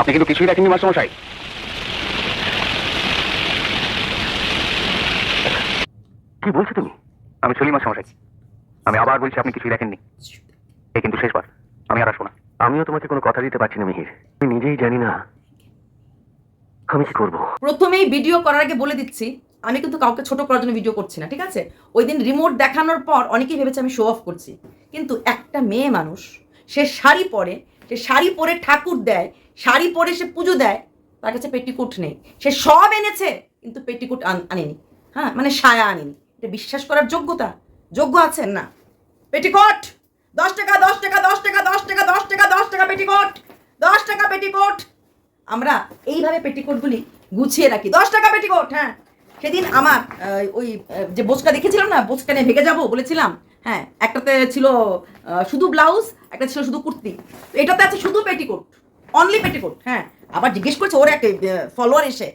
আপনি কিন্তু কিছুই রাখেননি মাস্টারমশাই। কি বলছো তুমি? আমি চলি মাস্টারমশাই। আমি আবার বলছি আপনি কিছুই দেখেননি। এই কিন্তু শেষবার। আমি আর আসব না। আমিও তোমাকে কোনো কথা দিতে পারছি না মিহির। আমি নিজেই জানি না আমি কি করব। প্রথমেই ভিডিও করার আগে বলে দিচ্ছি আমি কিন্তু কাউকে ছোট করার জন্য ভিডিও করছি না ঠিক আছে? ওই দিন রিমোট দেখানোর পর অনেকেই ভেবেছে আমি শো অফ করছি। কিন্তু একটা মেয়ে মানুষ সে শাড়ি পরে সে শাড়ি পরে ঠাকুর দেয় শাড়ি পরে সে পুজো দেয়, তার কাছে পেটিকুট নেই। সে সব এনেছে, কিন্তু পেটিকুট আনেনি। হ্যাঁ মানে সায়া আনেনি। এটা বিশ্বাস করার যোগ্যতা? যোগ্য আছেন না। পেটিকোট! দশ টাকা দশ টাকা দশ টাকা দশ টাকা দশ টাকা দশ টাকা পেটিকোট! দশ টাকা পেটিকোট! আমরা এইভাবে পেটিকোটগুলি গুছিয়ে রাখি। দশ টাকা পেটিকোট হ্যাঁ। সেদিন আমার ওই যে বোচকা দেখেছিলাম না, বোচকা নিয়ে ভেগে যাব বলেছিলাম হ্যাঁ একটাতে ছিল শুধু ব্লাউজ, একটা ছিল শুধু কুর্তি। এটাতে আছে শুধু পেটিকোট। অনলি পেটিকোট হ্যাঁ। আবার জিজ্ঞেস করছে, ওর একটা ফলোয়ার এসে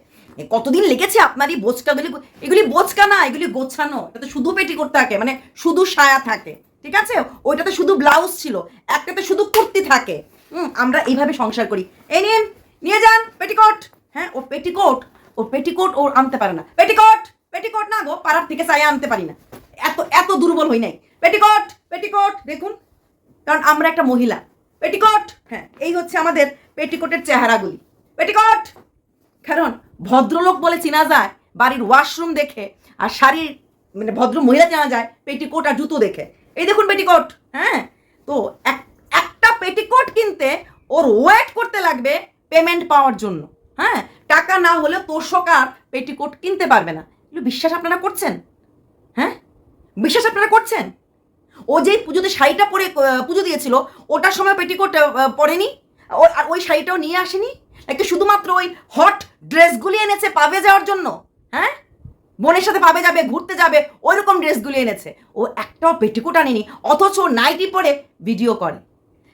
কতদিন লেগেছে আপনার এই বোচকাগুলি এগুলি বোচকা না, এগুলি গোছানো। এটাতে শুধু পেটিকোট থাকে মানে শুধু সায়া থাকে, ঠিক আছে? ওইটাতে শুধু ব্লাউজ ছিল, একটাতে শুধু কুর্তি থাকে। হুম, আমরা এইভাবে সংসার করি। এই নিন, নিয়ে যান পেটিকোট হ্যাঁ ও পেটিকোট ও পেটিকোট ওর আনতে পারে না। পেটিকোট পেটিকোট না গো, পাড়ার থেকে সায়া আনতে পারি না। এত এত দুর্বল হই নাই। পেটিকোট পেটিকোট দেখুন, কারণ আমরা একটা মহিলা। পেটিকোট হ্যাঁ এই হচ্ছে আমাদের পেটিকোটের চেহারাগুলি। পেটিকোট! কারণ ভদ্রলোক বলে চেনা যায়, বাড়ির ওয়াশরুম দেখে, আর শাড়ির মানে ভদ্র মহিলা জানা যায়, পেটিকোট আর জুতো দেখে। এই দেখুন পেটিকোট হ্যাঁ? তো এক- একটা পেটিকোট কিনতে ওর ওয়েট করতে লাগবে পেমেন্ট পাওয়ার জন্য হ্যাঁ? টাকা না হলে তোষকার পেটিকোট কিনতে পারবে না। এগুলো বিশ্বাস আপনারা করছেন? হ্যাঁ? বিশ্বাস আপনারা করছেন? ও যেই পুজোতে শাড়িটা পরে পুজো দিয়েছিল, ওটার সময় পেটিকোট পরেনি? আর ওই শাড়িটাও নিয়ে আসেনি? একটু শুধুমাত্র ওই হট ড্রেসগুলি এনেছে পাবে যাওয়ার জন্য? হ্যাঁ? বোনের সাথে পাবে যাবে, ঘুরতে যাবে ওই রকম ড্রেসগুলি এনেছে। ও একটাও পেটিকোট আনেনি, অথচ নাইটি পরে ভিডিও করে।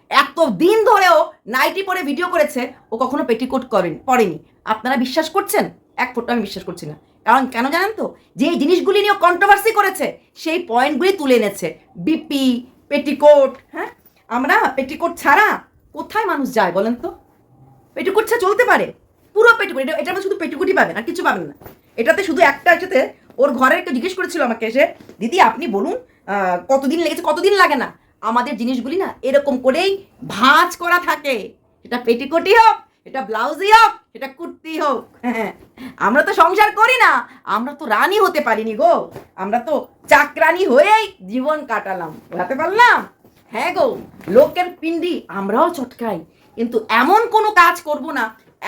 এত দিন ধরেও নাইটি পরে ভিডিও করেছে, ও কখনো পেটিকোট করেন, পরেনি। আপনারা বিশ্বাস করছেন? এক ফোটো আমি বিশ্বাস করছি না। কারণ কেন জানেন তো? যে জিনিসগুলি নিয়ে কন্ট্রোভার্সি করেছে, সেই পয়েন্টগুলি তুলে এনেছে। বিপি, পেটিকোট হ্যাঁ? আমরা পেটিকোট ছাড়া কোথায় মানুষ যায় বলেন তো? পেটিকোট ছাড়া চলতে পারে। পুরো পেটিকোট এটা এটা শুধু পেটিকোটই পাবেন আর কিছু পাবেন না। এটাতে শুধু একটা একসাথে ওর ঘরে একটা জিজ্ঞেস করেছিল আমাকে এসে, দিদি, আপনি বলুন কতদিন লেগেছে? কতদিন লাগে না? আমাদের জিনিসগুলি না এরকম করেই ভাঁজ করা থাকে। এটা পেটিকোটই হোক এটা ব্লাউজই হোক এটা কুর্তি হোক। আমরা তো সংসার করি না, আমরা তো রানী হতে পারিনি গো। আমরা তো চাকরানি হয়েই জীবন কাটালাম। বোঝাতে পারলাম? হ্যাঁ গো, লোকের পিন্ডি আমরাও চটকাই। কিন্তু এমন কোনো কাজ করব না,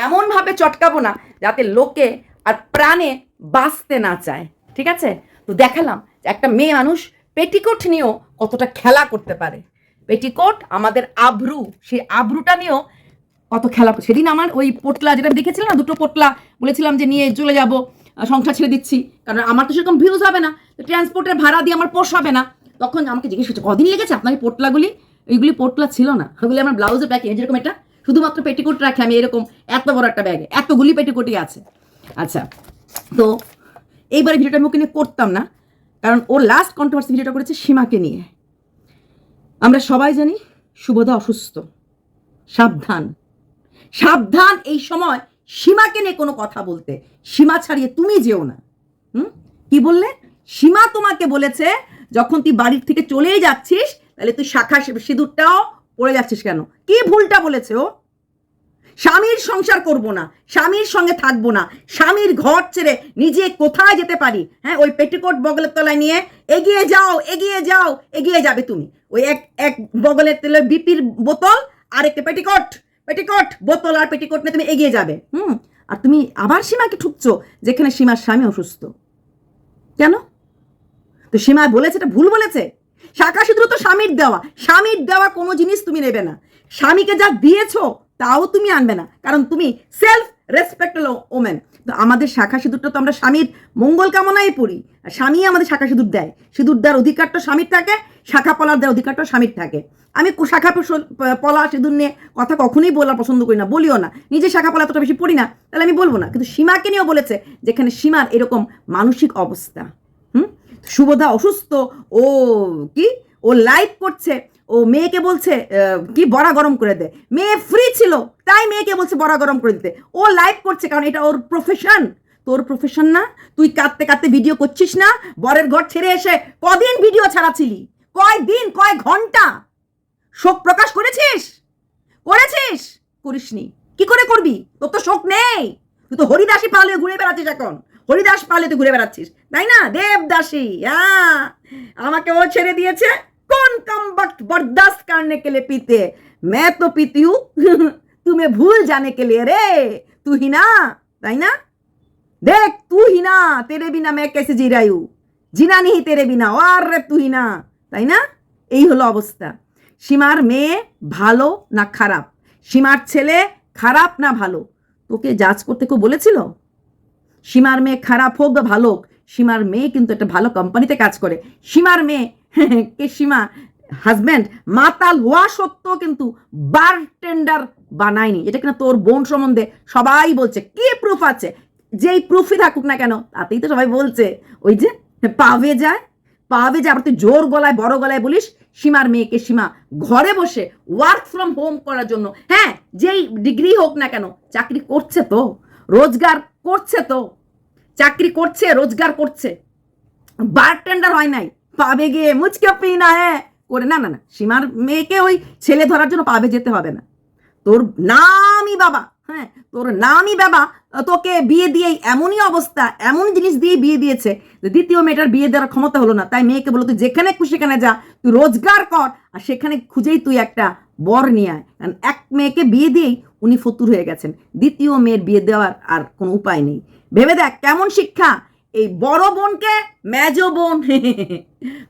এমনভাবে চটকাবো না, যাতে লোকে আর প্রাণে বাঁচতে না চায়। ঠিক আছে? তো দেখালাম একটা মেয়ে মানুষ পেটিকোট নিয়েও কতটা খেলা করতে পারে। পেটিকোট আমাদের আব্রু সেই আব্রুটা নিয়েও কত খেলা সেদিন আমার ওই পোটলা, যেটা দেখেছিলাম না, দুটো পোটলা, বলেছিলাম যে নিয়ে চলে যাব সংসার ছেড়ে দিচ্ছি। কারণ আমার তো সেরকম ভিউজ হবে না ট্রান্সপোর্টের ভাড়া দিয়ে আমার পোষাবে না। তখন আমাকে জিজ্ঞেস করছে, কদিন লেগেছে আপনার এই পোটলাগুলি? ওইগুলি পোটলা ছিল না। ওগুলি আমার ব্লাউজের প্যাকিং যেরকম এটা শুধুমাত্র পেটিকোট রাখি আমি, এরকম এত বড় একটা ব্যাগে এতগুলি পেটিকোটই আছে। আচ্ছা তো এইবারে ভিডিওটা আমি ওকে নিয়ে করতাম না, কারণ ওর লাস্ট কন্ট্রোভার্সি ভিডিওটা করেছে সীমাকে নিয়ে। আমরা সবাই জানি শুভদা অসুস্থ, সাবধান। সাবধান এই সময় সীমাকে নিয়ে কোনো কথা বলতে। সীমা ছাড়িয়ে তুমি যেও না। হুম? কি বললে? সীমা তোমাকে বলেছে যখন তুই বাড়ির থেকে চলেই যাচ্ছিস, তাহলে তুই শাখা সিঁদুরটাও পড়ে যাচ্ছিস কেন? কি ভুলটা বলেছে ও? স্বামীর সংসার করব না, স্বামীর সঙ্গে থাকব না, স্বামীর ঘর ছেড়ে নিজে কোথায় যেতে পারি? হ্যাঁ ওই পেটিকোট বগলের তলায় নিয়ে এগিয়ে যাও এগিয়ে যাও, এগিয়ে যাবে তুমি। ওই এক এক বগলের তেলে বিপির বোতল আর একটা পেটিকোট পেটিকোট বোতল আর পেটিকোট নিয়ে তুমি এগিয়ে যাবে। হুম, আর তুমি আবার সীমাকে ঠুকছো, যেখানে সীমার স্বামী অসুস্থ। কেন? তো সীমা বলেছে, এটা ভুল বলেছে। শাখা সিঁদুর তো স্বামীর দেওয়া। স্বামীর দেওয়া কোনো জিনিস তুমি নেবে না। স্বামীকে যা দিয়েছ, তাও তুমি আনবে না। কারণ তুমি সেলফ রেসপেক্টেড ওমেন তো আমাদের শাখা সিঁদুরটা তো আমরা স্বামীর মঙ্গল কামনায় পড়ি। আর স্বামী আমাদের শাখা সিঁদুর দেয়। সিঁদুর দেওয়ার অধিকারটা স্বামীর থাকে, শাখা পলার দেওয়ার অধিকারটা স্বামীর থাকে। আমি শাখা পলা, সিঁদুর নিয়ে কথা কখনোই বলা পছন্দ করি না, বলিও না। নিজে শাখা পলা এতটা বেশি পড়ি না, তাহলে আমি বলব না। কিন্তু সীমাকে নিয়েও বলেছে, যেখানে সীমার এরকম মানসিক অবস্থা। হুম? শুভদা অসুস্থ, ও কি? ও লাইভ করছে, ও মেয়েকে বলছে কি বড়া গরম করে দে। মেয়ে ফ্রি ছিল, তাই মেয়েকে বলছে বড়া গরম করে দিতে। ও লাইভ করছে, কারণ এটা ওর প্রফেশন তোর প্রফেশন না, তুই কাঁদতে কাঁদতে ভিডিও করছিস না, বরের ঘর ছেড়ে এসে কদিন ভিডিও ছাড়াছিলি? কয় দিন কয় ঘণ্টা? শোক প্রকাশ করেছিস? করেছিস? করিসনি। কি করে করবি? তোর তো শোক নেই। তুই তো হরিদাসী পালে ঘুরে বেড়াচ্ছিস এখন। হরিদাস পালে তুই ঘুরে বেড়াচ্ছিস। তাই না? দেবদাসী আমাকে ও ছেড়ে দিয়েছে। কোন কম বরদাস্ত করনে পিতে? মে তো পিতি তুমি ভুল জানে কে লে রে। তু না, তাই না? দেখ তু হিনা তেরে বিনা মে কেসে জি রাই জিনা নিহি তেরে বিনা, আর রে তুহিনা না, তাই না? এই হলো অবস্থা। সীমার মেয়ে ভালো না খারাপ? সীমার ছেলে খারাপ না ভালো? তোকে জাজ করতে কেউ বলেছিল? সীমার মেয়ে খারাপ হোক বা ভালো হোক, সীমার মেয়ে কিন্তু একটা ভালো কোম্পানিতে কাজ করে। সীমার মেয়ে, কে সীমা? হাজব্যান্ড মাতাল হওয়া সত্ত্বেও কিন্তু বারটেন্ডার বানায়নি। এটা কিনা তোর বোন সম্বন্ধে সবাই বলছে। কি প্রুফ আছে? যেই প্রুফই থাকুক না কেন, তাতেই তো সবাই বলছে। ওই যে পাবে যায় পাবে যায়, আবার তুই জোর গলায়, বড় গলায় বলিস, সীমার মেয়েকে সীমা ঘরে বসে ওয়ার্ক ফ্রম হোম করার জন্য। হ্যাঁ যেই ডিগ্রি হোক না কেন, চাকরি করছে তো, রোজগার করছে তো। চাকরি করছে, রোজগার করছে। বারটেন্ডার হয় নাই পাবে গিয়ে মুচকে পিনা হ্যাঁ করে না না না, সীমার মেয়েকে ওই ছেলে ধরার জন্য পাবে যেতে হবে না। তোর নামই বাবা হ্যাঁ তোর নামই বাবা, তোকে বিয়ে দিয়েই এমনই অবস্থা, এমন জিনিস দিয়ে বিয়ে দিয়েছে দ্বিতীয় মেয়েটার বিয়ে দেওয়ার ক্ষমতা হলো না। তাই মেয়েকে বলো, তুই যেখানে খুশি সেখানে যা, তুই রোজগার কর। আর সেখানে খুঁজেই তুই একটা বর নিয়ে আয়। কারণ এক মেয়েকে বিয়ে দিয়েই উনি ফতুর হয়ে গেছেন। দ্বিতীয় মেয়ের বিয়ে দেওয়ার আর কোনো উপায় নেই। ভেবে দেখ কেমন শিক্ষা এই বড় বোনকে মেজো বোন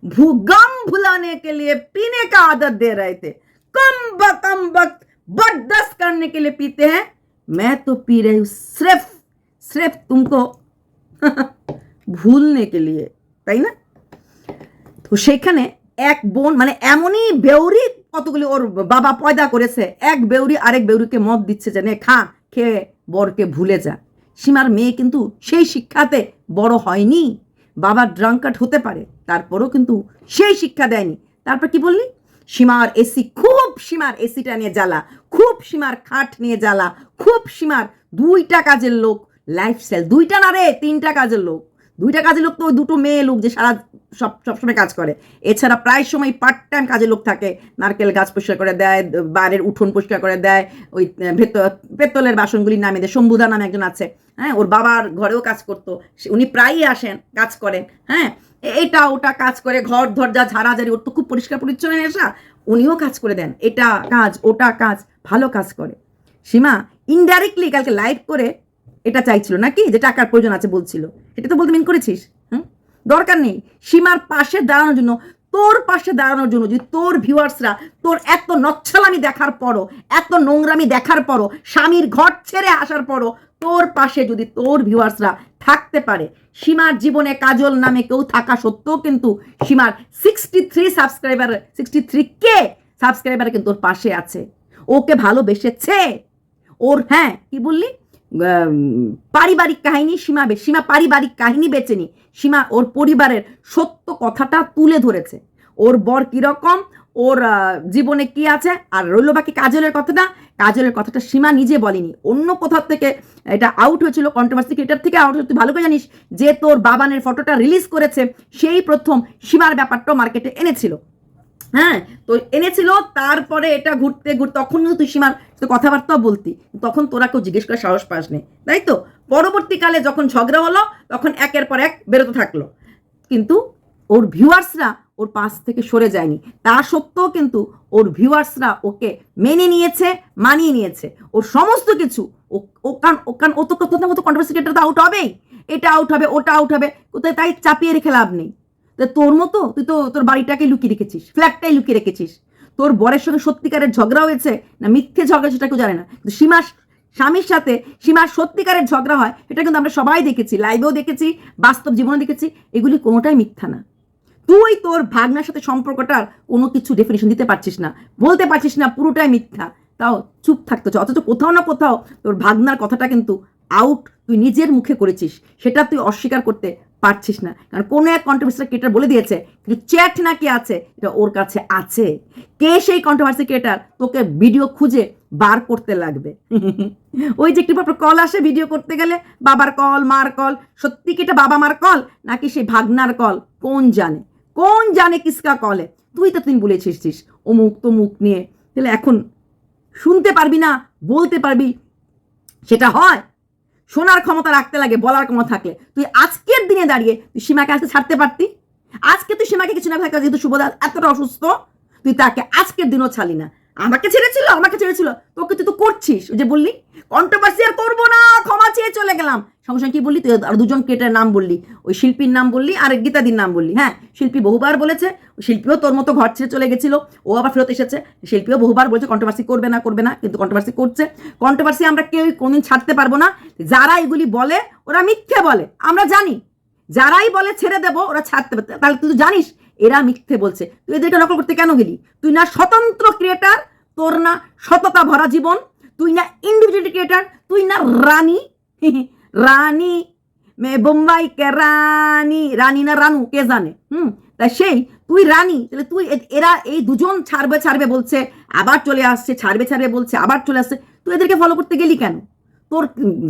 भूगम भुलाने के लिए पीने का आदत दे रहे थे कम कम वक्त बर्दाश्त करने के लिए पीते हैं मैं तो पी रही हूँ सिर्फ सिर्फ तुमको ভুলনে কে লিয়ে তাই না তো সেখানে এক বোন মানে এমনই বেউরি কতগুলি ওর বাবা পয়দা করেছে এক বেউরি আরেক বেউরিকে মদ দিচ্ছে যে নে খা খেয়ে বরকে ভুলে যা সীমার মেয়ে কিন্তু সেই শিক্ষাতে বড় হয়নি। বাবা ড্রাঙ্কাট হতে পারে, তারপরও কিন্তু সেই শিক্ষা দেয়নি। তারপর কি বললি? সীমার এসি খুব সীমার এসিটা নিয়ে জ্বালা, খুব সীমার খাট নিয়ে জ্বালা, খুব সীমার দুইটা কাজের লোক লাইফস্টাইল দুইটা না রে, তিনটা কাজের লোক। দুইটা কাজের লোক তো ওই দুটো মেয়ে লোক যে সারা সব, সবসময় কাজ করে। এছাড়া প্রায় সময় পার্ট টাইম কাজে লোক থাকে। নারকেল গাছ পরিষ্কার করে দেয় বাইরের উঠোন পরিষ্কার করে দেয়, ওই পেতলের বাসনগুলির নামে দেয়। শম্ভুদা নামে একজন আছে হ্যাঁ ওর বাবার ঘরেও কাজ করতো। উনি প্রায়ই আসেন, কাজ করেন হ্যাঁ। এটা ওটা কাজ করে, ঘর, দরজা, ঝাড়াঝাড়ি, ওর তো খুব পরিষ্কার পরিচ্ছন্ন নেশা উনিও কাজ করে দেন। এটা কাজ, ওটা কাজ, ভালো কাজ করে। সীমা ইনডাইরেক্টলি কালকে লাইভ করে এটা চাইছিল নাকি? যে টাকার প্রয়োজন আছে বলছিল। এটা তো বলতে মিন করেছিস? দরকার নেই। সীমার পাশে দাঁড়ানোর জন্য, তোর পাশে দাঁড়ানোর জন্য, যদি তোর ভিউয়ার্সরা তোর এত নচ্ছলামি দেখার পরও, এত নোংরামি দেখার পরও, স্বামীর ঘর ছেড়ে আসার পরও, তোর পাশে যদি তোর ভিউয়ার্সরা থাকতে পারে, সীমার জীবনে কাজল নামে কেউ থাকা সত্ত্বেও কিন্তু সীমার sixty three subscriber sixty three K subscriber কিন্তু ওর পাশে আছে। ওকে ভালোবেসেছে। ওর হ্যাঁ কি বললি? পারিবারিক কাহিনী, সীমা সীমা পারিবারিক কাহিনী বেচেনি সীমা ওর পরিবারের সত্য কথাটা তুলে ধরেছে। ওর বর কীরকম, ওর জীবনে কি আছে, আর রইল বাকি কাজলের কথাটা। কাজলের কথাটা সীমা নিজে বলেনি। অন্য কোথাও থেকে এটা আউট হয়েছিল কন্ট্রোভার্সি এটার থেকে আউট তুই ভালো করে জানিস যে তোর বাবানের ফটোটা রিলিজ করেছে, সেই প্রথম সীমার ব্যাপারটাও মার্কেটে এনেছিল। হ্যাঁ তো এনেছিল, তারপরে এটা ঘুরতে ঘুরতে, তখন তুই সীমার কথাবার্তাও বলতি। তখন তোরা কেউ জিজ্ঞেস করে সাহস পাস নি, তাই তো? পরবর্তীকালে যখন ঝগড়া হলো, তখন একের পর এক বেরোতে থাকল। কিন্তু ওর ভিউয়ার্সরা ওর পাশ থেকে সরে যায়নি। তা সত্ত্বেও কিন্তু ওর ভিউয়ার্সরা ওকে মেনে নিয়েছে, মানিয়ে নিয়েছে। ওর সমস্ত কিছু, ও- কারণ ও কারণ ও তো কোথাও মতো কন্ট্রোভার্সিটা তো আউট হবেই। এটা আউট হবে, ওটা আউট হবে, কোথায় তাই চাপিয়ে রেখে লাভ নেই। তোর মতো তুই তো তোর বাড়িটাকে লুকিয়ে রেখেছিস ফ্ল্যাটটাই লুকিয়ে রেখেছিস। তোর বরের সঙ্গে সত্যিকারের ঝগড়া হয়েছে না মিথ্যে ঝগড়া সেটা কেউ জানে না। কিন্তু সীমা স্বামীর সাথে সীমার সত্যিকারের ঝগড়া হয় এটা কিন্তু আমরা সবাই দেখেছি লাইভেও দেখেছি, বাস্তব জীবনে দেখেছি, এগুলি কোনোটাই মিথ্যা না। তুই তোর ভাগনার সাথে সম্পর্কটার কোনো কিছু ডেফিনেশন দিতে পারছিস না, বলতে পারছিস না পুরোটাই মিথ্যা। তাও চুপ থাকতে হচ্ছে অথচ কোথাও না কোথাও তোর ভাগনার কথাটা কিন্তু আউট তুই নিজের মুখে করেছিস, সেটা তুই অস্বীকার করতে পারছিস না। কারণ কোনো এক কন্ট্রোভার্সি ক্রিয়েটার বলে দিয়েছে, কিন্তু চ্যাট নাকি আছে, এটা ওর কাছে আছে। কে সেই কন্ট্রোভার্সি ক্রিয়েটার তোকে ভিডিও খুঁজে বার করতে লাগবে। ওই যে একটু কল আসে ভিডিও করতে গেলে, বাবার কল মার কল সত্যি কি এটা বাবা মার কল নাকি সেই ভাগনার কল কোন জানে? কোন জানে কিসকা কলে তুই তো তুই বলেছিস অমুক তমুক নিয়ে। তাহলে এখন শুনতে পারবি না, বলতে পারবি, সেটা হয়। শোনার ক্ষমতা রাখতে লাগে, বলার ক্ষমতা থাকলে। তুই আজকের দিনে দাঁড়িয়ে তুই সীমাকে আজকে ছাড়তে পারতি? আজকে তুই সীমাকে কিছু না থাকা যেহেতু শুভদা এতটা অসুস্থ, তুই তাকে আজকের দিনও ছাড়ি না। আমাকে ছেড়েছিল আমাকে ছেড়েছিল। তোকে তুই তো করছিস, ওই যে বললি? কন্ট্রোভার্সি আর করব না, ক্ষমা চেয়ে চলে গেলাম। সঙ্গে সঙ্গে কি বললি? তুই আর দুজন ক্রিয়েটার নাম বললি। ওই শিল্পীর নাম বললি, আর গীতাদির নাম বললি। হ্যাঁ শিল্পী বহুবার বলেছে, শিল্পীও তোর মতো ঘর ছেড়ে চলে গেছিল, ও আবার ফেরত এসেছে। শিল্পীও বহুবার বলছে কন্ট্রোভার্সি করবে না করবে না, কিন্তু কন্ট্রোভার্সি করছে। কন্ট্রোভার্সি আমরা কেউই কোনদিন ছাড়তে পারব না। যারা এগুলি বলে, ওরা মিথ্যে বলে। আমরা জানি। যারাই বলে ছেড়ে দেবো, ওরা ছাড়তে তাহলে তুই জানিস এরা মিথ্যে বলছে। তুই এদেরকে নকল করতে কেন গেলি? তুই না স্বতন্ত্র ক্রিয়েটার তোর না সততা ভরা জীবন, তুই না ইন্ডিভিজুয়াল ক্রিয়েটার তুই না রানী। রানী। মে বোম্বাই কে রানী। রানী না রানু, কে জানে? হুম, তাই সেই, তুই রানী। তাহলে তুই এরা এই দুজন ছাড়বে ছাড়বে বলছে, আবার চলে আসছে, ছাড়বে ছাড়বে বলছে, আবার চলে আসছে। তুই এদেরকে ফলো করতে গেলি কেন? তোর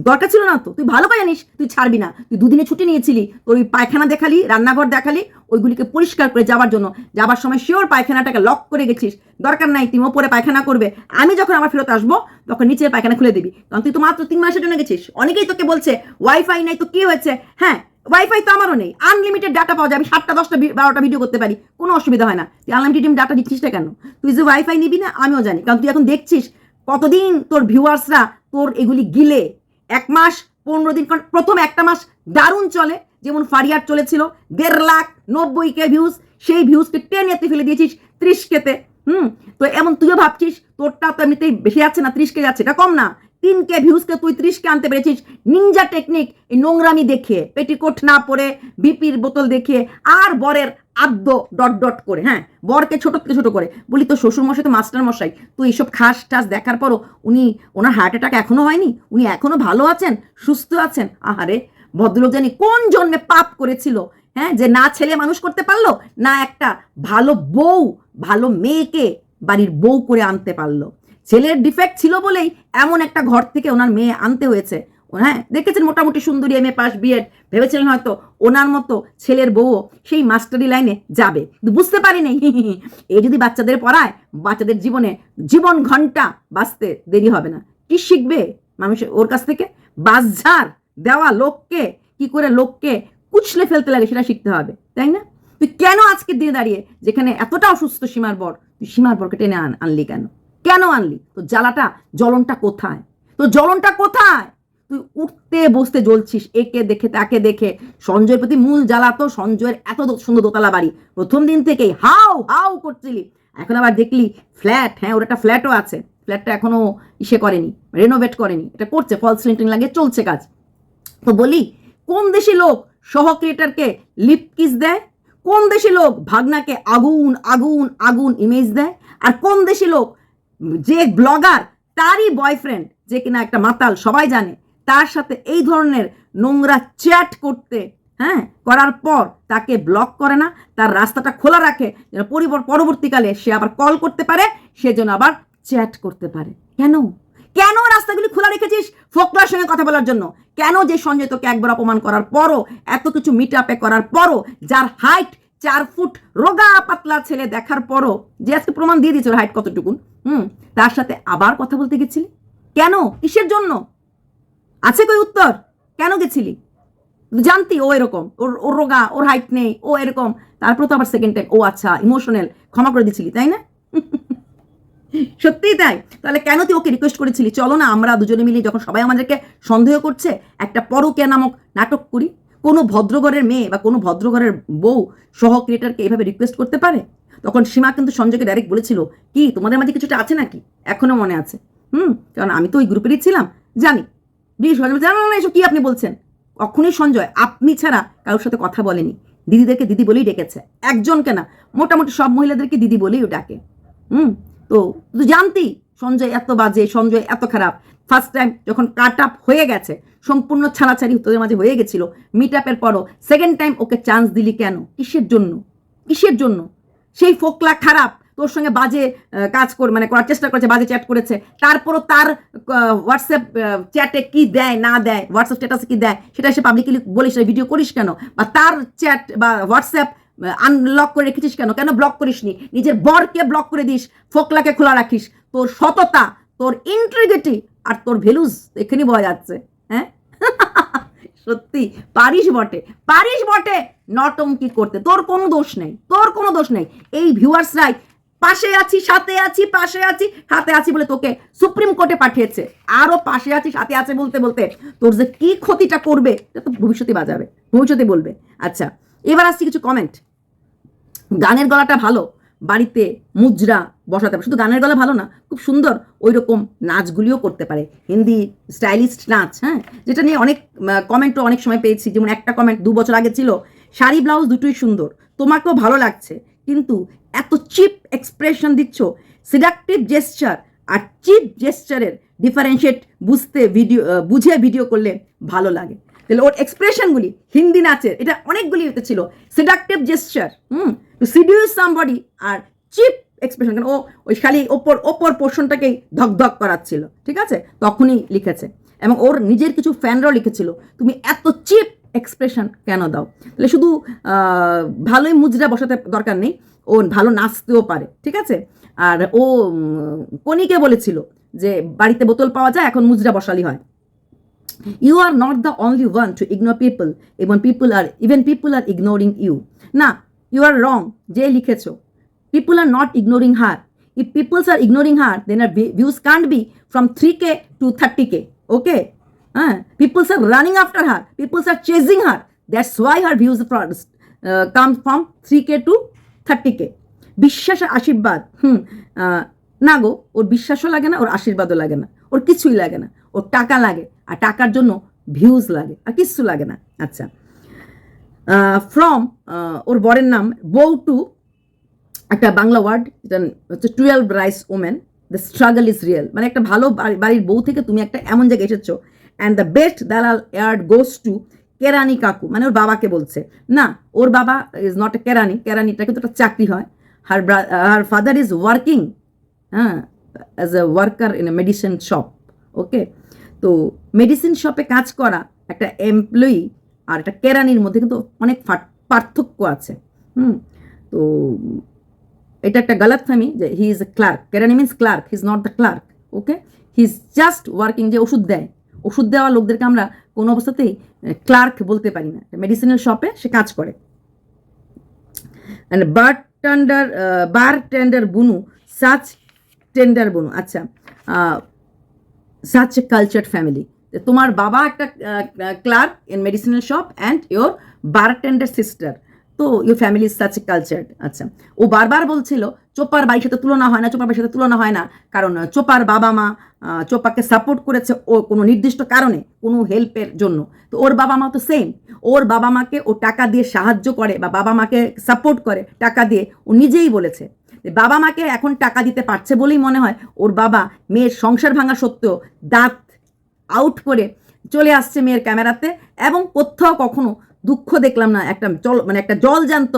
দরকার ছিল না তো, তুই ভালো করে জানিস, তুই ছাড়বি না। তুই দুদিনে ছুটি নিয়েছিলি, তোর ওই পায়খানা দেখালি, রান্নাঘর দেখালি, ওইগুলিকে পরিষ্কার করে যাওয়ার জন্য। যাবার সময় শিওর পায়খানাটাকে লক করে গেছিস। দরকার নাই তুমি ওপরে পায়খানা করবে। আমি যখন আমার ফেরত আসব, তখন নিচের পায়খানা খুলে দিবি। কারণ তুই তো মাত্র তিন মাসের জন্য গেছিস। অনেকেই তোকে বলছে ওয়াইফাই নাই তো কি হয়েছে? হ্যাঁ ওয়াইফাই তো আমারও নেই। আনলিমিটেড ডাটা পাওয়া আমি সাতটা, দশটা বারোটা ভিডিও করতে পারি। কোনো অসুবিধা হয় না। তুই আনলিমিটেড ডাটা দিচ্ছিস না কেন? তুই যে ওয়াইফাই নিবি না, আমিও জানি। কারণ তুই এখন দেখছিস, কতদিন তোর ভিউয়ার্সরা তোর এগুলি গিলে। এক মাস, পনেরো দিন, কারণ প্রথম একটা মাস দারুণ চলে। যেমন ফারিয়ার চলেছিল, দেড় লাখ নব্বই কে ভিউজ সেই ভিউজকে টেন এতে ফেলে দিয়েছিস ত্রিশ কেতে হুম? তো এমন তুইও ভাবছিস, তোরটা তো এমনিতেই বেশি যাচ্ছে না, ত্রিশ কে যাচ্ছে, এটা কম না। তিন কে ভিউজকে তুই ত্রিশ কে আনতে পেরেছিস নিনজা টেকনিক এই নোংরামি দেখিয়ে, পেটিকোট না পরে, বিপির বোতল দেখিয়ে, আর বরের আদ্য ডট ডট করে হ্যাঁ? বরকে ছোট থেকে ছোট করে। বলি তো শ্বশুর মশাই তো মাস্টার মশাই তুই এইসব খাস টাস দেখার পরও উনি, ওনার হার্ট অ্যাটাক এখনও হয়নি? উনি এখনও ভালো আছেন? সুস্থ আছেন? আহারে, ভদ্রলোক জানি কোন জন্মে পাপ করেছিল হ্যাঁ? যে না ছেলে মানুষ করতে পারল, না একটা ভালো বউ, ভালো মেয়েকে বাড়ির বউ করে আনতে পারল। ছেলের ডিফেক্ট ছিল বলেই এমন একটা ঘর থেকে ওনার মেয়ে আনতে হয়েছে। হ্যাঁ দেখেছেন মোটামুটি সুন্দরী এম এ পাস বিএড ভেবেছিলেন হয়তো ওনার মতো ছেলের বউও সেই মাস্টারি লাইনে যাবে। বুঝতে পারিনি এই যদি বাচ্চাদের পড়ায়, বাচ্চাদের জীবনে জীবন ঘণ্টা বাঁচতে দেরি হবে না। কি শিখবে মানুষের ওর কাছ থেকে? বাসঝাড় দেওয়া লোককে, কি করে লোককে কুচলে ফেলতে লাগে সেটা শিখতে হবে, তাই না? তুই কেন আজকের দিনে দাঁড়িয়ে যেখানে এতটা অসুস্থ সীমার বর, তুই সীমার বরকে টেনে আন, আনলি কেন? কেন আনলি? তোর জ্বালাটা, জ্বলনটা কোথায়? তোর জ্বলনটা কোথায়? তুই উঠতে, বসতে জ্বলছিস। একে দেখে, তাকে দেখে। সঞ্জয়ের প্রতি মূল জ্বালা তো সঞ্জয়ের এত সুন্দর দোতলা বাড়ি। প্রথম দিন থেকেই হাউ হাউ করছিলি। এখন আবার দেখলি ফ্ল্যাট হ্যাঁ ওর একটা ফ্ল্যাটও আছে। ফ্ল্যাটটা এখনও ইসে করেনি রেনোভেট করেনি। এটা করছে ফলস লিন্টিং লাগিয়ে চলছে কাজ। তো বলি, কোন দেশি লোক সহ ক্রিয়েটারকে লিপ কিস দেয়? কোন দেশি লোক ভাগনাকে আগুন আগুন আগুন ইমেজ দেয়? আর কোন দেশি লোক যে ব্লগার তারই বয়ফ্রেন্ড যে কিনা একটা মাতাল, সবাই জানে তার সাথে এই ধরনের নোংরা চ্যাট করতে হ্যাঁ করার পর তাকে ব্লক করে না, তার রাস্তাটা খোলা রাখে, যেন পরিবর, পরবর্তীকালে সে আবার কল করতে পারে, সে যেন আবার চ্যাট করতে পারে। কেন? কেন রাস্তাগুলি খোলা রেখেছিস ফোকলার সঙ্গে কথা বলার জন্য? কেন যে সঞ্জয় তোকে একবার অপমান করার পরও, এত কিছু মিট আপে করার পরও, যার হাইট চার ফুট রোগা পাতলা ছেলে দেখার পরও, যে আজকে প্রমাণ দিয়ে দিয়েছিল হাইট কতটুকুন, হুম, তার সাথে আবার কথা বলতে গেছিলি? কেন? কিসের জন্য? আছে কই উত্তর? কেন গেছিলি? জানতি, ও এরকম। ওর ওর রোগা, ওর হাইট নেই, ও এরকম। তারপর তো আবার সেকেন্ড টাইম ও আচ্ছা ইমোশনাল ক্ষমা করে দিছিলি, তাই না? সত্যিই তাই। তাহলে কেন তুই ওকে রিকোয়েস্ট করেছিলি? চলো না, আমরা দুজনে মিলে যখন সবাই আমাদেরকে সন্দেহ করছে, একটা পরকিয়া নামক নাটক করি। কোনো ভদ্রঘরের মেয়ে বা কোনো ভদ্রঘরের বউ সহ ক্রিয়েটারকে এইভাবে রিকোয়েস্ট করতে পারে? তখন সীমা কিন্তু সঞ্জয়কে ডাইরেক্ট বলেছিল, কি, তোমাদের মাঝে কিছুটা আছে নাকি? এখনও মনে আছে। হুম, কারণ আমি তো ওই গ্রুপেরই ছিলাম, জানি। বিশেষ করে জানো না এসব কি আপনি বলছেন? কখনই সঞ্জয়, আপনি ছাড়া কারোর সাথে কথা বলেনি। দিদিদেরকে দিদি বলেই ডেকেছে। একজনকে না, মোটামুটি সব মহিলাদেরকে দিদি বলেই ডাকে। হুম, তো তুই জানতি সঞ্জয় এত বাজে, সঞ্জয় এত খারাপ। ফার্স্ট টাইম যখন কাট আপ হয়ে গেছে, সম্পূর্ণ ছাড়াছাড়ি তোদের মাঝে হয়ে গেছিল মিট আপের পরও। সেকেন্ড টাইম ওকে চান্স দিলি কেন? কিসের জন্য? কিসের জন্য? সেই ফোকলা খারাপ তোর সঙ্গে বাজে কাজ কর মানে করার চেষ্টা করেছে, বাজে চ্যাট করেছে। তারপরও তার হোয়াটসঅ্যাপ চ্যাটে কি দেয়, না দেয় হোয়াটসঅ্যাপ স্ট্যাটাসে কি দেয়, সেটা এসে পাবলিকলি বলিস না ভিডিও করিস কেন? বা তার চ্যাট বা হোয়াটসঅ্যাপ আনলক করে রেখেছিস কেন? কেন ব্লক করিসনি? নিজের বরকে ব্লক করে দিস, ফোকলাকে খোলা রাখিস। তোর সততা, তোর ইন্ট্রিগিটি আর তোর ভ্যালুজ এখানেই বোঝা যাচ্ছে হ্যাঁ? সত্যি, পারিস বটে পারিস বটে নটঙ্কি করতে। তোর কোনো দোষ নেই, তোর কোনো দোষ নেই। এই ভিউয়ার্সরাই পাশে আছি, সাথে আছি, পাশে আছি, সাথে আছি বলে তোকে সুপ্রিম কোর্টে পাঠিয়েছে। আরও পাশে আছি, সাথে আছে বলতে বলতে তোর যে কি ক্ষতিটা করবে তো ভবিষ্যতে বাজাবে ভবিষ্যতে বলবে। আচ্ছা এবার আসছি কিছু কমেন্ট গানের গলাটা ভালো, বাড়িতে মুজরা বসাতে পারে। শুধু গানের গলা ভালো না, খুব সুন্দর ওই রকম নাচগুলিও করতে পারে। হিন্দি স্টাইলিস্ট নাচ হ্যাঁ যেটা নিয়ে অনেক কমেন্টও অনেক সময় পেয়েছি। যেমন একটা কমেন্ট দু বছর আগে ছিল, শাড়ি, ব্লাউজ দুটোই সুন্দর, তোমাকেও ভালো লাগছে, কিন্তু এত চিপ এক্সপ্রেশন দিচ্ছ। সিডাকটিভ জেস্চার আর চিপ জেস্চারের ডিফারেন্সিয়েট বুঝতে ভিডিও বুঝে ভিডিও করলে ভালো লাগে। তাহলে ওর এক্সপ্রেশনগুলি হিন্দি নাচের, এটা অনেকগুলি এতে ছিল। Seductive gesture hmm to seduce somebody R cheap expression কেন ও, ওই খালি ওপর ওপর পোর্শনটাকেই ধকধক করাচ্ছিল, ঠিক আছে? তখনই লিখেছে। এবং ওর নিজের কিছু ফ্যানরাও লিখেছিল, তুমি এত চিপ এক্সপ্রেশন কেন দাও? তাহলে শুধু ভালোই মুজরা বসাতে দরকার নেই, ও ভালো নাচতেও পারে, ঠিক আছে? আর ও কনিকে বলেছিল যে বাড়িতে বোতল পাওয়া যায়, এখন মুজরা বসালি হয়। You are not the only one to ignore people এবং people are even people are ignoring you না ইউ আর রং যে লিখেছো। People are not ignoring her if peoples are ignoring her then our views can't be from three K to thirty K okay হ্যাঁ? Peoples are running after her peoples are chasing her that's why her views come from three K to thirty K বিশ্বাস আর আশীর্বাদ, হুম না গো, ওর বিশ্বাসও লাগে না, ওর আশীর্বাদও লাগে না। ওর কিছুই লাগে না। ওর টাকা লাগে, আর টাকার জন্য ভিউজ লাগে, আর কিচ্ছু লাগে না। আচ্ছা ফ্রম ওর বরের নাম, বউ টু একটা বাংলা ওয়ার্ড যেটা হচ্ছে twelve rice women the struggle is real মানে একটা ভালো বাড়ি- বাড়ির বউ থেকে তুমি একটা এমন জায়গায় এসেছ অ্যান্ড দ্য বেস্ট দালাল এয়ার্ড গোস টু কেরানি কাকু মানে ওর বাবাকে বলছে। না, ওর বাবা ইজ নট এ কেরানি কেরানিটা কিন্তু একটা চাকরি হয়। Her her father is working হ্যাঁ as a worker in a medicine shop okay তো মেডিসিন শপে কাজ করা একটা এমপ্লয়ি আর একটা কেরানির মধ্যে কিন্তু অনেক পার্থক্য আছে। হুম, তো এটা একটা গলতফামি যে he is a clerk কেরানি means clerk he is not the clerk okay he is just working যে ওষুধ দেয়। ওষুধ দেওয়া লোকদেরকে আমরা কোনো অবস্থাতেই ক্লার্ক বলতে পারি না। মেডিসিনাল শপে সে কাজ করে। And bartender bartender বুনু সাচ টেন্ডার বুনু। আচ্ছা সাচ এ কালচার্ড ফ্যামিলি তোমার বাবা একটা clerk in medicinal shop and your bartender sister তো your family is such a আচ্ছা। ও বারবার বলছিল চোপার বাড়ির সাথে তুলনা হয় না চোপার বাড়ির সাথে তুলনা হয় না। কারণ চোপার বাবা মা চোপাকে সাপোর্ট করেছে ও কোনো নির্দিষ্ট কারণে, কোনো হেল্পের জন্য। তো ওর বাবা মা তো সেম ওর বাবা মাকে ও টাকা দিয়ে সাহায্য করে বা বাবা মাকে সাপোর্ট করে, টাকা দিয়ে ও নিজেই বলেছে। বাবা মাকে এখন টাকা দিতে পারছে বলেই মনে হয় ওর বাবা মেয়ের সংসার ভাঙা সত্ত্বেও দাঁত আউট করে চলে আসছে মেয়ের ক্যামেরাতে এবং কোথাও কখনো দুঃখ দেখলাম না, একটা জল মানে একটা জলজান্ত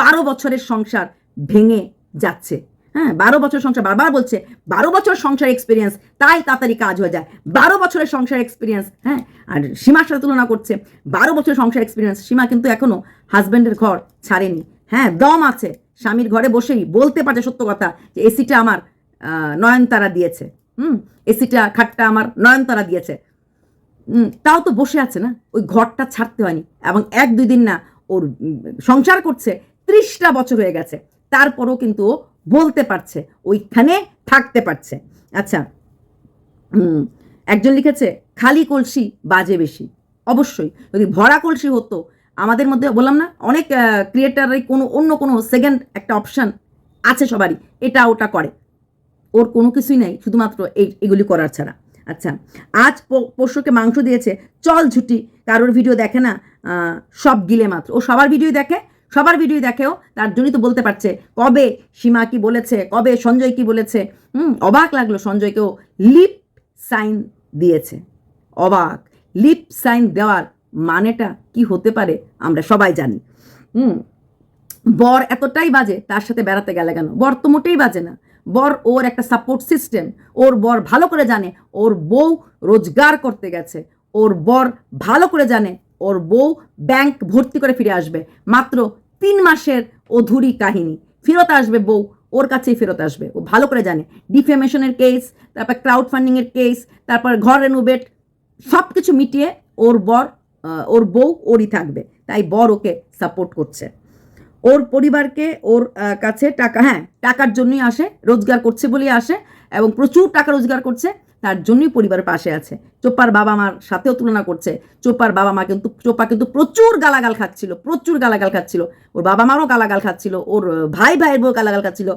বারো বছরের সংসার ভেঙে যাচ্ছে। হ্যাঁ বারো বছর সংসার, বারবার বলছে, বারো বছর সংসার এক্সপিরিয়েন্স তাই তাড়াতাড়ি কাজ হয়ে যায়। বারো বছরের সংসার এক্সপিরিয়েন্স হ্যাঁ আর সীমার সাথে তুলনা করছে, বারো বছর সংসার এক্সপিরিয়েন্স সীমা কিন্তু এখনও হাজব্যান্ডের ঘর ছাড়েনি। হ্যাঁ দম আছে, স্বামীর ঘরে বসেই বলতে পারছে সত্য কথা যে এসিটা আমার নয়নতারা দিয়েছে। হুম এসিটা খাটটা আমার নয়নতারা দিয়েছে। তাও তো বসে আছে না? ওই ঘরটা ছাড়তে হয়নি। এবং এক দুই দিন না, ওর সংসার করছে, ত্রিশটা বছর হয়ে গেছে। তারপরও কিন্তু ও বলতে পারছে, ওইখানে থাকতে পারছে। আচ্ছা একজন লিখেছে, খালি কলসি বাজে বেশি। অবশ্যই, যদি ভরা কলসি হতো, আমাদের মধ্যে, বললাম না, অনেক ক্রিয়েটারই কোনো, অন্য কোনো সেকেন্ড একটা অপশান আছে সবারই, এটা ওটা করে। ওর কোনো কিছুই নেই, শুধুমাত্র এই, এগুলি করার ছাড়া। আচ্ছা আজ প- পরশুকে মাংস দিয়েছে, চল ঝুটি। কারোর ভিডিও দেখে না সব গিলে মাত্র। ও সবার ভিডিও দেখে, সবার ভিডিও দেখেও তার জন্যই তো বলতে পারছে, কবে সীমা কি বলেছে, কবে সঞ্জয় কি বলেছে, হুম, অবাক লাগল সঞ্জয়কেও লিপ সাইন দিয়েছে। অবাক। লিপ সাইন দেওয়ার মানেটা কি হতে পারে, আমরা সবাই জানি। হুম, বর এতটাই বাজে, তার সাথে বেড়াতে গেলে কেন? বর তো মোটেই বাজে না। বর ওর একটা সাপোর্ট সিস্টেম ওর বর ভালো করে জানে, ওর বউ রোজগার করতে গেছে, ওর বর ভালো করে জানে, ওর বউ ব্যাংক ভর্তি করে ফিরে আসবে। মাত্র তিন মাসের অধুরি কাহিনী। ফেরত আসবে বউ, ওর কাছেই ফেরত আসবে, ও ভালো করে জানে। ডিফেমেশনের কেস তারপর ক্রাউড ফান্ডিংয়ের কেস তারপর ঘর রেনোভেট সব কিছু মিটিয়ে ওর বর ওর বউ ওরই থাকবে। তাই বর ওকে সাপোর্ট করছে। ওর পরিবারকে ওর কাছে টাকা হ্যাঁ টাকার জন্যই আসে, রোজগার করছে বলেই আসে এবং প্রচুর টাকা রোজগার করছে, তার জন্যই পরিবারের পাশে আছে। চোপার বাবা মার সাথেও তুলনা করছে। চোপার বাবা মা কিন্তু, চোপা কিন্তু প্রচুর গালাগাল খাচ্ছিল, প্রচুর গালাগাল খাচ্ছিল। ওর বাবা মারও গালাগাল খাচ্ছিল, ওর ভাই ভাইয়ের বউ গালাগাল খাচ্ছিল।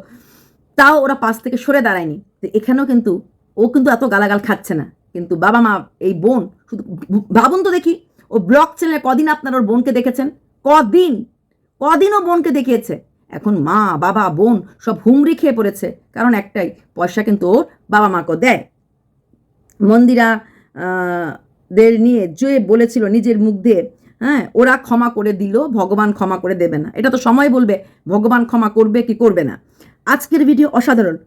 তাও ওরা পাশ থেকে সরে দাঁড়ায়নি। তো এখানেও কিন্তু, ও কিন্তু এত গালাগাল খাচ্ছে না। কিন্তু বাবা মা, এই বোন, শুধু ভাবুন তো দেখি, ও ব্লগ চ্যানেলে কদিন আপনার ওর বোনকে দেখেছেন? কদিন? কদিন ও বোনকে দেখিয়েছে। এখন মা, বাবা, বোন সব হুমড়ি খেয়ে পড়েছে। কারণ একটাই, পয়সা কিন্তু ওর বাবা মাকে দেয়। মন্দিরা দের নিয়ে যে বলেছিল নিজের মুখ দিয়ে হ্যাঁ ওরা ক্ষমা করে দিল, ভগবান ক্ষমা করে দেবে না। এটা তো সময় বলবে, ভগবান ক্ষমা করবে কি করবে না। আজকের ভিডিও অসাধারণ।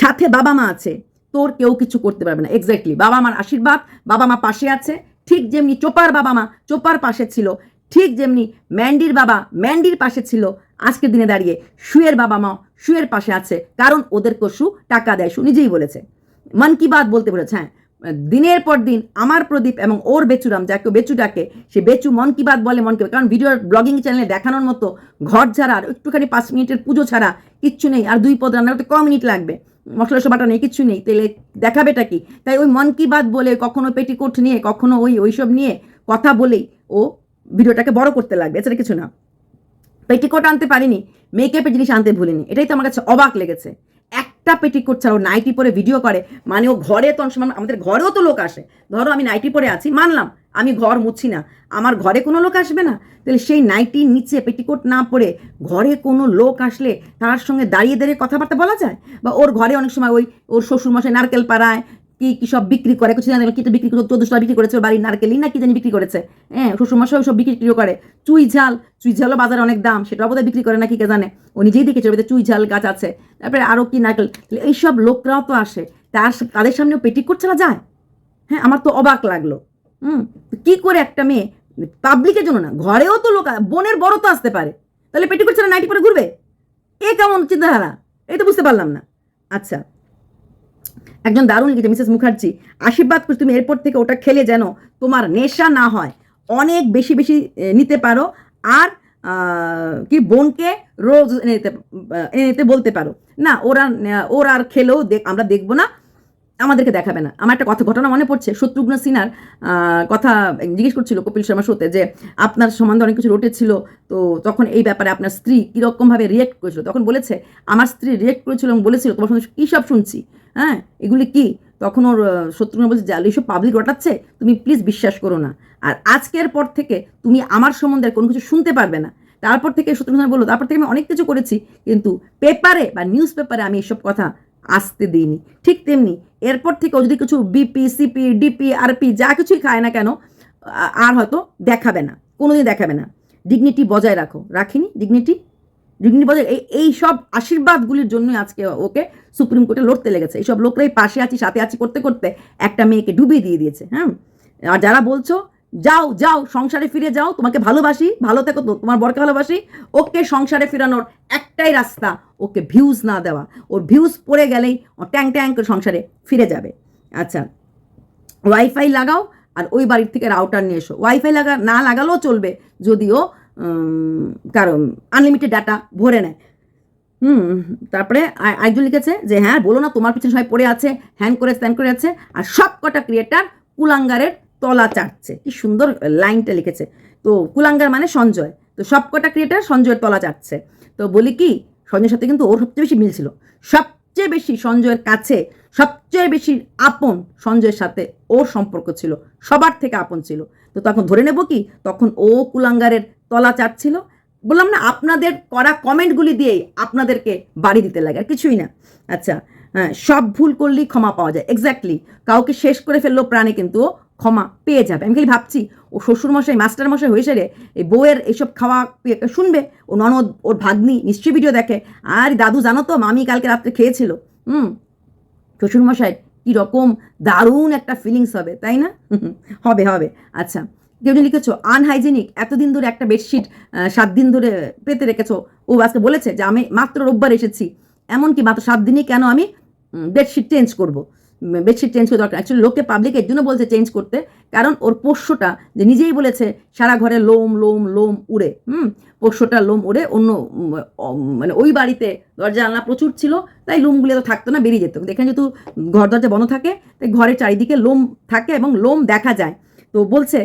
সাথে বাবা মা আছে, তোর কেউ কিছু করতে পারবে না। এক্স্যাক্টলি বাবা মার আশীর্বাদ, বাবা মা পাশে আছে। ঠিক যেমনি চোপার বাবা মা, চোপার পাশে ছিল ঠিক যেমনি ম্যান্ডির বাবা ম্যান্ডির পাশে ছিল, আজকের দিনে দাঁড়িয়ে শুয়ের বাবা মা শুয়ের পাশে আছে, কারণ ওদের সু টাকা দেয়, সু নিজেই বলেছে। মন কি বাত বলতে বলেছে হ্যাঁ? দিনের পর দিন আমার প্রদীপ এবং ওর বেচুরাম, যাকে বেচু ডাকে, সে বেচু মন কি বাত বলে মন কি কারণ ভিডিও ব্লগিং চ্যানেলে দেখানোর মতো ঘর ছাড়া আর একটুখানি পাঁচ মিনিটের পুজো ছাড়া কিচ্ছু নেই, আর দুই পদ রান্না করতে ক মিনিট লাগবে? মশলা সবাটা নেই, কিচ্ছু নেই, তাহলে দেখাবেটা কি? তাই ওই মন কি বাত বলে কখনো পেটিকোট নিয়ে, কখনো ওই ওইসব নিয়ে কথা বলেই ও ভিডিওটাকে বড় করতে লাগবে, এছাড়া কিছু না। পেটিকোট আনতে পারিনি মেকআপের জিনিস আনতে ভুলিনি, এটাই তো আমার কাছে অবাক লেগেছে। একটা পেটিকোট ছাড়াও নাইটি পরে ভিডিও করে মানে ও ঘরে তো সময় আমাদের ঘরেও তো লোক আসে। ধরো আমি নাইটি পরে আছি, মানলাম, আমি ঘর মুছি না, আমার ঘরে কোনো লোক আসবে না? তাহলে সেই নাইটির নিচে পেটিকোট না পরে ঘরে কোনো লোক আসলে তার সঙ্গে দাঁড়িয়ে দাঁড়িয়ে কথাবার্তা বলা যায়? বা ওর ঘরে অনেক সময় ওই ওর শ্বশুর মশাই নারকেল পাড়ায় কি কি সব বিক্রি করে? কিছু জানি কি বিক্রি করে, চোদ্দশো বিক্রি করেছে বাড়ির না কি জানি বিক্রি করেছে। হ্যাঁ সব বিক্রি করে। চুই ঝাল, চুই ঝালও বাজারে অনেক দাম বোধহয় বিক্রি করে না, কি কে জানে। ও নিজেই দেখেছে ভিতরে চুই ঝাল গাছ আছে। তারপরে আরও কি নারকেল এইসব লোকরাও তো আসে। তার তাদের সামনেও পেটিকোট চালা যায়? হ্যাঁ আমার তো অবাক লাগল। হুম কি করে একটা মেয়ে পাবলিকের জন্য না, ঘরেও তো লোক, বোনের বড় তো আসতে পারে। তাহলে পেটিকোট ছাড়া নাইটি পরে ঘুরবে? এ কেমন চিন্তাধারা? এই তো বুঝতে পারলাম না। আচ্ছা একজন দারুণ লিখেছে মিসেস মুখার্জি। আশীর্বাদ করছি তুমি এরপর থেকে ওটা খেলে যেন তোমার নেশা না হয়। অনেক বেশি বেশি নিতে পারো। আর কি বোনকে রোজ এনে নিতে এনে নিতে বলতে পারো। না, ওরা ওর আর খেলেও আমরা দেখব না। আমাদেরকে দেখাবে না। আমার একটা কথা, ঘটনা মনে পড়ছে। শত্রুঘ্ন সিনহার কথা জিজ্ঞেস করছিল কপিল শর্মা শোতে যে আপনার সম্বন্ধে অনেক কিছু রটেছিল, তো তখন এই ব্যাপারে আপনার স্ত্রী কীরকমভাবে রিয়েক্ট করেছিল? তখন বলেছে, আমার স্ত্রী রিয়েক্ট করেছিল এবং বলেছিল, তোমার সঙ্গে কী সব শুনছি? হ্যাঁ এগুলি কি? তখন ওর শত্রুঘ্ন বলছে, যে এইসব পাবলিক রটাচ্ছে, তুমি প্লিজ বিশ্বাস করো না। আর আজকের পর থেকে তুমি আমার সম্বন্ধে কোনো কিছু শুনতে পারবে না। তারপর থেকে শত্রুঘ্ন বলল, তারপর থেকে আমি অনেক কিছু করেছি, কিন্তু পেপারে বা নিউজ পেপারে আমি এসব কথা আসতে দিইনি। ঠিক তেমনি এরপর থেকে যদি কিছু বিপি, সিপি, ডিপি, আরপি যা কিছুই খায় না কেন আর হয়তো দেখাবে না, কোনোদিন দেখাবে না। ডিগনিটি বজায় রাখো। রাখিনি? ডিগনিটি ডিগনিটি বজায় এই এই সব আশীর্বাদগুলির জন্যই আজকে ওকে সুপ্রিম কোর্টে লড়তে লেগেছে। এইসব লোকরাই পাশে আছি, সাথে আছি করতে করতে একটা মেয়েকে ডুবিয়ে দিয়ে দিয়েছে হ্যাঁ? আর যারা বলছো যাও যাও, সংসারে ফিরে যাও, তোমাকে ভালোবাসি, ভালো থেকো, তো তোমার বরকে ভালোবাসি। ওকে সংসারে ফেরানোর একটাই রাস্তা, ওকে ভিউজ না দেওয়া। ওর ভিউজ পড়ে গেলেই ও ট্যাং ট্যাং করে সংসারে ফিরে যাবে। আচ্ছা ওয়াইফাই লাগাও আর ওই বাড়ির থেকে রাউটার নিয়ে এসো। ওয়াইফাই লাগা, না লাগালেও চলবে, যদিও কারণ আনলিমিটেড ডাটা ভরে নেয়। হুম, তারপরে একজন লিখেছে যে হ্যাঁ বলো না, তোমার পিছনে সবাই পড়ে আছে হ্যাং করে স্ট্যান্ড করে আছে, আর সব কটা ক্রিয়েটার কুলাঙ্গারের তলা চাটছে। কি সুন্দর লাইনটা লিখেছে। তো কুলাঙ্গার মানে সঞ্জয়। তো সব কটা ক্রিয়েটার সঞ্জয়ের তলা চাটছে। তো বলি কি, সঞ্জয়ের সাথে কিন্তু ওর সবচেয়ে বেশি মিল ছিল। সবচেয়ে বেশি সঞ্জয়ের কাছে, সবচেয়ে বেশি আপন সঞ্জয়ের সাথে ওর সম্পর্ক ছিল। সবার থেকে আপন ছিল। তো তখন ধরে নেব কি, তখন ও কুলাঙ্গারের তলা চাটছিল। বললাম না, আপনাদের করা কমেন্টগুলি দিয়েই আপনাদেরকে বাড়ি দিতে লাগে, আর কিছুই না। আচ্ছা হ্যাঁ সব ভুল করলেই ক্ষমা পাওয়া যায়। এক্স্যাক্টলি কাউকে শেষ করে ফেললেও প্রাণে কিন্তু ক্ষমা পেয়ে যাবে। আমি খালি ভাবছি, ও শ্বশুরমশাই মাস্টার মশাই হয়ে সেরে এই বউয়ের এইসব খাওয়া শুনবে, ও ননদ, ওর ভাগ্নি নিশ্চয়ই ভিডিও দেখে। আর দাদু, জানো তো, মামি কালকে রাত্রে খেয়েছিল। হুম, শ্বশুরমশাই, কী রকম দারুণ একটা ফিলিংস হবে, তাই না? হবে হবে। আচ্ছা কেউ যে লিখেছো আনহাইজেনিক এতদিন ধরে একটা বেডশিট সাত দিন ধরে পেতে রেখেছো। ও আজকে বলেছে যে, আমি মাত্র রোববার এসেছি। এমনকি মাত্র সাত দিনই কেন আমি বেডশিট চেঞ্জ করব? বেডশিট চেঞ্জ করে দরকার। অ্যাকচুয়ালি লোকে পাবলিক এর জন্য বলছে চেঞ্জ করতে, কারণ ওর পোষ্যটা যে নিজেই বলেছে, সারা ঘরে লোম লোম লোম উড়ে, হুম? পোষ্যটা লোম উড়ে অন্য মানে ওই বাড়িতে দরজা জানলা প্রচুর ছিল, তাই লোমগুলো তো থাকতো না, বেরিয়ে যেত। এখানে যেহেতু ঘর দরজা বন্ধ থাকে, তাই ঘরের চারিদিকে লোম থাকে এবং লোম দেখা যায়। তো বলছে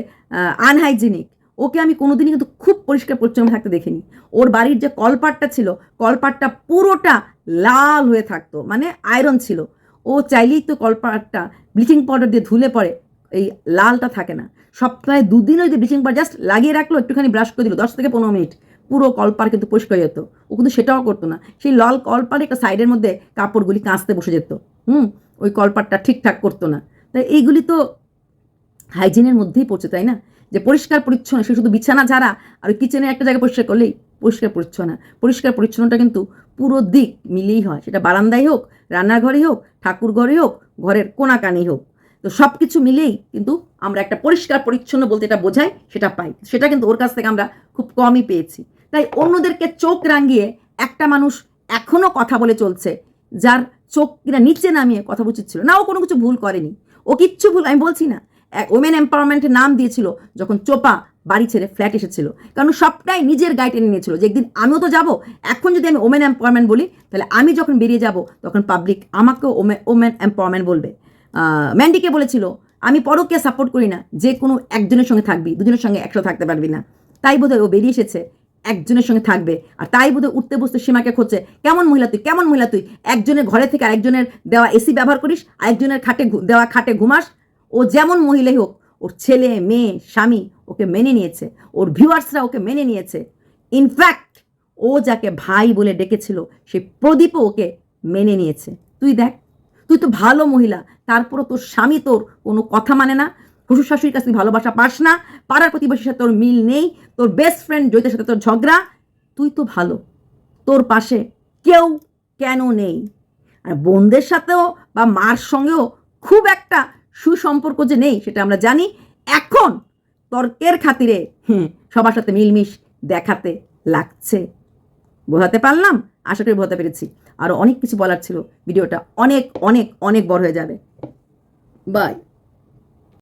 আনহাইজিনিক ওকে আমি কোনোদিনই কিন্তু খুব পরিষ্কার পরিচ্ছন্ন থাকতে দেখিনি। ওর বাড়ির যে কলপাটটা ছিল, কলপাটটা পুরোটা লাল হয়ে থাকতো মানে আয়রন ছিল। ও চাইলেই তো কলপাটটা ব্লিচিং পাউডার দিয়ে ধুলে পরে এই লালটা থাকে না। সপ্তাহে দুদিনও যদি ব্লিচিং পাউডার জাস্ট লাগিয়ে রাখল, একটুখানি ব্রাশ করে দিল, দশ থেকে পনেরো মিনিট। পুরো কলপার কিন্তু পরিষ্কার যেত। ও কিন্তু সেটাও করতো না। সেই লাল কলপারে একটা সাইডের মধ্যে কাপড়গুলি কাঁচতে বসে যেত। হুম, ওই কলপাটটা ঠিকঠাক করতো না। তাই এইগুলি তো হাইজিনের মধ্যেই পড়ছে, তাই না? যে পরিষ্কার পরিচ্ছন্ন, সে শুধু বিছানা ঝাড়া আর ওই কিচেনের একটা জায়গা পরিষ্কার করলেই পরিষ্কার পরিচ্ছন্ন। পরিষ্কার পরিচ্ছন্নটা কিন্তু পুরো দিক মিলেই হয়। সেটা বারান্দায় হোক, রান্নাঘরে হোক ঠাকুর ঘরে হোক, ঘরের কোনা কোনাকানি হোক। তো সব কিছু মিলেই কিন্তু আমরা একটা পরিষ্কার, পরিচ্ছন্ন বলতে এটা বোঝাই সেটা পাই। সেটা কিন্তু ওর কাছ থেকে আমরা খুব কমই পেয়েছি। তাই অন্যদেরকে চোখ রাঙিয়ে একটা মানুষ এখনও কথা বলে চলছে, যার চোখ কিনা নিচে নামিয়ে কথা উচিত ছিল। না, ও কোনো কিছু ভুল করেনি। ও কিচ্ছু ভুল, আমি বলছি না। ওমেন এম্পাওয়ারমেন্টের নাম দিয়েছিল যখন চোপা বাড়ি ছেড়ে ফ্ল্যাট এসেছিল। কারণ সবটাই নিজের গায়ে টেনে নিয়েছিল যে একদিন আমিও তো যাব, এখন যদি আমি ওমেন এম্পাওয়ারমেন্ট বলি, তাহলে আমি যখন বেরিয়ে যাব, তখন পাবলিক আমাকেও ওমেন এম্পাওয়ারমেন্ট বলবে। ম্যান্ডিকে বলেছিল, আমি পরকে সাপোর্ট করি না, যে কোনো একজনের সঙ্গে থাকবি, দুজনের সঙ্গে একসাথে থাকতে পারবি না। তাই বোধহয় ও বেরিয়ে এসেছে, একজনের সঙ্গে থাকবে। আর তাই বোধহয় উঠতে বসতে সীমাকে খুঁজছে, কেমন মহিলা তুই, কেমন মহিলা তুই? একজনের ঘরে থেকে আরেকজনের দেওয়া এসি ব্যবহার করিস, আরেকজনের খাটে দেওয়া খাটে ঘুমাস, ও যেমন মহিলাই হোক ওর ছেলে, মেয়ে, স্বামী ওকে মেনে নিয়েছে, ওর ভিউয়ার্সরা ওকে মেনে নিয়েছে। ইনফ্যাক্ট ও যাকে ভাই বলে ডেকেছিল, সে প্রদীপও ওকে মেনে নিয়েছে। তুই দেখ, তুই তো ভালো মহিলা, তারপরও তোর স্বামী তোর কোনো কথা মানে না। শ্বশুর শাশুড়ির কাছে তুই ভালোবাসা পাস না, পাড়ার প্রতিবেশীর সাথে তোর মিল নেই, তোর বেস্ট ফ্রেন্ড জয়িতের সাথে তোর ঝগড়া। তুই তো ভালো, তোর পাশে কেউ কেন নেই? আর বোনদের সাথেও বা মার সঙ্গেও খুব একটা সুসম্পর্ক যে নেই, সেটা আমরা জানি। এখন তর্কের খাতিরে সবার সাথে মিলমিশ দেখাতে লাগছে। বোঝাতে পারলাম? আশা করি বোঝাতে পেরেছি। আরও অনেক কিছু বলার ছিল। ভিডিওটা অনেক অনেক অনেক বড় হয়ে যাবে। বাই